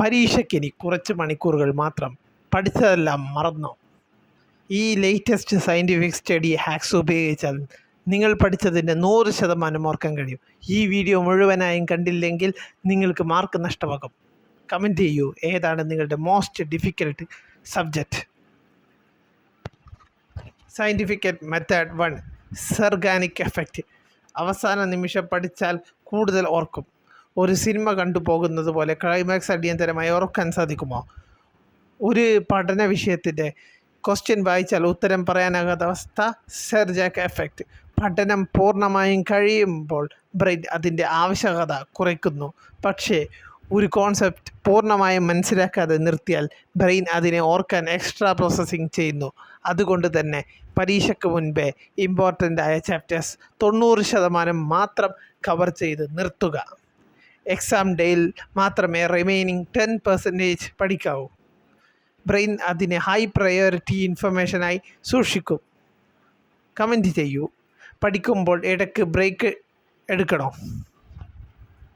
പരീക്ഷയ്ക്ക് ഇനി കുറച്ച് മണിക്കൂറുകൾ മാത്രം പഠിച്ചതെല്ലാം മറന്നു? ഈ ലേറ്റസ്റ്റ് സയന്റിഫിക് സ്റ്റഡി ഹാക്സ് ഉപയോഗിച്ചാൽ നിങ്ങൾ പഠിച്ചതിന്റെ നൂറ് ശതമാനം ഓർക്കാൻ കഴിയും. ഈ വീഡിയോ മുഴുവനായും കണ്ടില്ലെങ്കിൽ നിങ്ങൾക്ക് മാർക്ക് നഷ്ടമാകും. കമന്റ് ചെയ്യൂ. ഏതാണ് നിങ്ങളുടെ most difficult subject scientifical method one സെർഗാനിക് effect അവസാന നിമിഷം പഠിച്ചാൽ കൂടുതൽ ഓർക്കും. ഒരു സിനിമ കണ്ടു പോകുന്നത് പോലെ ക്ലൈമാക്സ് അടിയന്തരമായി ഓർക്കാൻ സാധിക്കുമോ? ഒരു പഠന വിഷയത്തിന്റെ ക്വസ്റ്റ്യൻ വായിച്ചാൽ ഉത്തരം പറയാനാകാത്ത അവസ്ഥ സെർജാക്ക് എഫക്റ്റ് പഠനം പൂർണമായും കഴിയുമ്പോൾ ബ്രെയിൻ അതിന്റെ ആവശ്യകത കുറയ്ക്കുന്നു. പക്ഷേ ഒരു കോൺസെപ്റ്റ് പൂർണമായും മനസ്സിലാക്കാതെ നിർത്തിയാൽ ബ്രെയിൻ അതിനെ ഓർക്കാൻ എക്സ്ട്രാ പ്രോസസ്സിങ് ചെയ്യുന്നു. അതുകൊണ്ട് തന്നെ പരീക്ഷയ്ക്ക് മുൻപേ ഇമ്പോർട്ടന്റ് ആയ ചാപ്റ്റേഴ്സ് തൊണ്ണൂറ് ശതമാനം മാത്രം കവർ ചെയ്ത് നിർത്തുക. എക്സാം ഡേയിൽ മാത്രമേ റിമൈനിങ് ടെൻ പെർസെന്റേജ് പഠിക്കാവൂ. ബ്രെയിൻ അതിനെ ഹൈ പ്രയോറിറ്റി ഇൻഫർമേഷനായി സൂക്ഷിക്കും. കമന്റ് ചെയ്യൂ. പഠിക്കുമ്പോൾ ഇടയ്ക്ക് ബ്രേക്ക് എടുക്കണോ?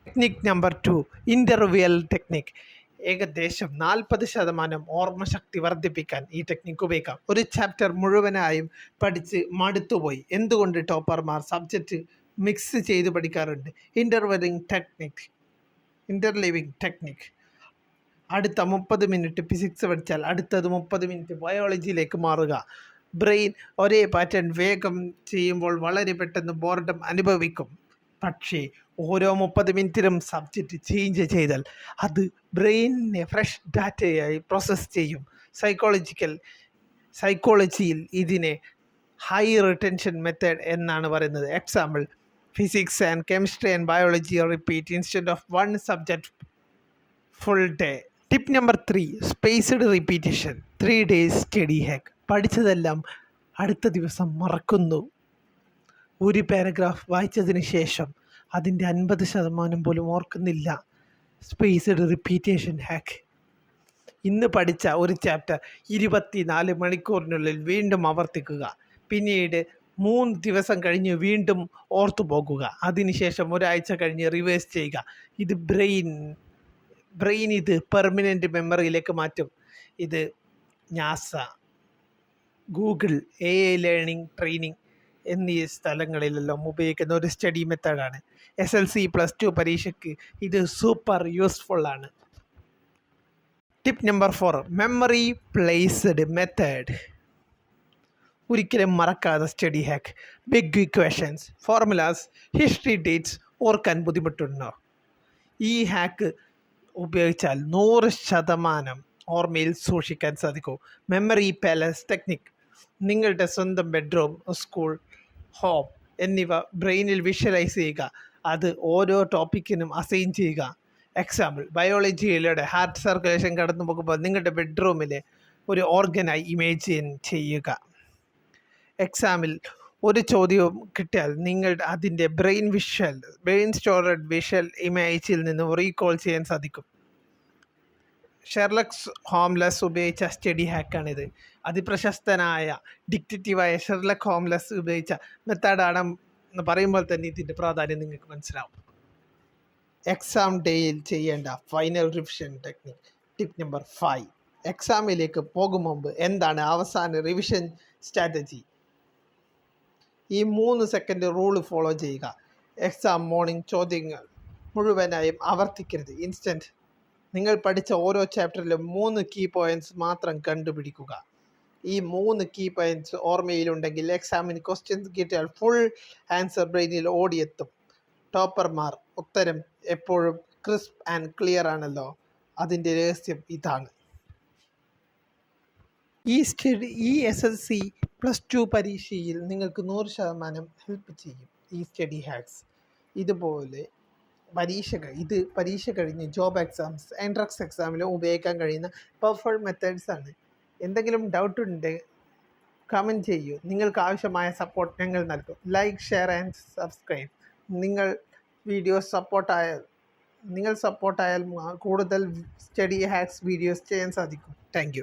Technique number two interval technique ഏകദേശം നാൽപ്പത് ശതമാനം ഓർമ്മശക്തി വർദ്ധിപ്പിക്കാൻ ഈ ടെക്നിക്ക് ഉപയോഗിക്കാം. ഒരു ചാപ്റ്റർ മുഴുവനായും പഠിച്ച് മടുത്തുപോയി. എന്തുകൊണ്ട് ടോപ്പർമാർ സബ്ജക്റ്റ് മിക്സ് ചെയ്ത് പഠിക്കാറുണ്ട്? ഇന്റർവെലിംഗ് ടെക്നിക് ഇന്റർലിവിങ് ടെക്നിക് അടുത്ത മുപ്പത് മിനിറ്റ് ഫിസിക്സ് പഠിച്ചാൽ അടുത്തത് മുപ്പത് മിനിറ്റ് ബയോളജിയിലേക്ക് മാറുക. ബ്രെയിൻ ഒരേ പാറ്റേൺ വേഗം ചെയ്യുമ്പോൾ വളരെ പെട്ടെന്ന് ബോർഡം അനുഭവിക്കും. പക്ഷേ ഓരോ മുപ്പത് മിനിറ്റിലും സബ്ജക്റ്റ് ചേഞ്ച് ചെയ്താൽ അത് ബ്രെയിനിനെ ഫ്രഷ് ഡാറ്റയായി പ്രോസസ്സ് ചെയ്യും. സൈക്കോളജിക്കൽ സൈക്കോളജിയിൽ ഇതിനെ ഹൈ റിട്ടൻഷൻ മെത്തേഡ് എന്നാണ് പറയുന്നത്. Example physics and chemistry and biology repeat instead of one subject full day tip number three spaced repetition three days study hack പഠിച്ചതെല്ലാം അടുത്ത ദിവസം മറക്കുന്നു. ഒരു പാരഗ്രാഫ് വായിച്ചതിന് ശേഷം അതിന്റെ അൻപത് ശതമാനം പോലും ഓർക്കുന്നില്ല. സ്പേസ്ഡ് റിപ്പീറ്റേഷൻ ഹാക്ക് ഇന്ന് പഠിച്ച ഒരു ചാപ്റ്റർ ഇരുപത്തിനാല് മണിക്കൂറിനുള്ളിൽ വീണ്ടും ആവർത്തിക്കുക. പിന്നീട് മൂന്ന് ദിവസം കഴിഞ്ഞ് വീണ്ടും ഓർത്തു പോകുക. അതിനുശേഷം ഒരാഴ്ച കഴിഞ്ഞ് റിവേഴ്സ് ചെയ്യുക. ഇത് ബ്രെയിൻ ബ്രെയിൻ ഇത് പെർമനന്റ് മെമ്മറിയിലേക്ക് മാറ്റും. ഇത് NASA Google A I learning training എന്നീ സ്ഥലങ്ങളിലെല്ലാം ഉപയോഗിക്കുന്ന ഒരു സ്റ്റഡി മെത്തേഡാണ് S L C plus two പരീക്ഷയ്ക്ക് ഇത് super യൂസ്ഫുള്ളാണ് tip number four memory palace method ഒരിക്കലും മറക്കാതെ study hack. Big equations formulas history dates ഓർക്കാൻ ബുദ്ധിമുട്ടുണ്ടോ? ഈ ഹാക്ക് ഉപയോഗിച്ചാൽ നൂറ് ശതമാനം ഓർമ്മയിൽ സൂക്ഷിക്കാൻ സാധിക്കും. മെമ്മറി പാലസ് ടെക്നിക് നിങ്ങളുടെ സ്വന്തം ബെഡ്റൂം സ്കൂൾ ഹോം എന്നിവ ബ്രെയിനിൽ വിഷ്വലൈസ് ചെയ്യുക. അത് ഓരോ ടോപ്പിക്കിനും അസൈൻ ചെയ്യുക. എക്സാമ്പിൾ ബയോളജിയിലൂടെ ഹാർട്ട് സർക്കുലേഷൻ കടന്നു പോകുമ്പോൾ നിങ്ങളുടെ ബെഡ്റൂമിലെ ഒരു ഓർഗനായി ഇമേജിൻ ചെയ്യുക. എക്സാമിൽ ഒരു ചോദ്യവും കിട്ടിയാൽ നിങ്ങൾ അതിന്റെ brain visual brain stored visual ഇമേജിൽ നിന്ന് റീകോൾ ചെയ്യാൻ സാധിക്കും. ഷെർലക്സ് ഹോംലെസ് ഉപയോഗിച്ച സ്റ്റഡി ഹാക്കാണിത് അതിപ്രശസ്തനായ ഡിക്റ്റേറ്റീവായ ഷെർലക് ഹോംലെസ് ഉപയോഗിച്ച മെത്തേഡാണ് എന്ന് പറയുമ്പോൾ തന്നെ ഇതിന്റെ പ്രാധാന്യം നിങ്ങൾക്ക് മനസ്സിലാവും. എക്സാം ഡേയിൽ ചെയ്യേണ്ട final revision technique tip number five എക്സാമിലേക്ക് പോകും മുമ്പ് എന്താണ് അവസാന റിവിഷൻ സ്ട്രാറ്റജി ഈ മൂന്ന് സെക്കൻഡ് റൂൾ ഫോളോ ചെയ്യുക. എക്സാം മോർണിംഗ് ചോദ്യങ്ങൾ മുഴുവനായും ആവർത്തിക്കരുത്. ഇൻസ്റ്റന്റ് നിങ്ങൾ പഠിച്ച ഓരോ ചാപ്റ്ററിലും മൂന്ന് കീ പോയിന്റ്സ് മാത്രം കണ്ടുപിടിക്കുക. ഈ മൂന്ന് കീ പോയിന്റ്സ് ഓർമ്മയിലുണ്ടെങ്കിൽ എക്സാമിന് ക്വസ്റ്റ്യൻസ് കിട്ടിയാൽ ഫുൾ ആൻസർ ബ്രെയിനിൽ ഓടിയെത്തും. ടോപ്പർമാർ ഉത്തരം എപ്പോഴും ക്രിസ്പ് ആൻഡ് ക്ലിയർ ആണല്ലോ. അതിന്റെ രഹസ്യം ഇതാണ്. ഈ സ്റ്റഡി ഈ S S C plus two പരീക്ഷയിൽ നിങ്ങൾക്ക് നൂറ് ശതമാനം ഹെൽപ്പ് ചെയ്യും ഈ സ്റ്റഡി ഹാക്സ് ഇതുപോലെ പരീക്ഷ ഇത് പരീക്ഷ കഴിഞ്ഞ് ജോബ് എക്സാംസ് എൻട്രൻസ് എക്സാമിലും ഉപയോഗിക്കാൻ കഴിയുന്ന പെർഫെക്റ്റ് മെത്തേഡ്സ് ആണ്. എന്തെങ്കിലും ഡൗട്ട് ഉണ്ട് കമന്റ് ചെയ്യൂ. നിങ്ങൾക്ക് ആവശ്യമായ സപ്പോർട്ട് ഞങ്ങൾ നൽകും. ലൈക്ക് ഷെയർ ആൻഡ് സബ്സ്ക്രൈബ് നിങ്ങൾ വീഡിയോസ് സപ്പോർട്ടായാൽ നിങ്ങൾ സപ്പോർട്ടായാൽ കൂടുതൽ സ്റ്റഡി ഹാക്സ് വീഡിയോസ് ചെയ്യാൻ സാധിക്കും. താങ്ക്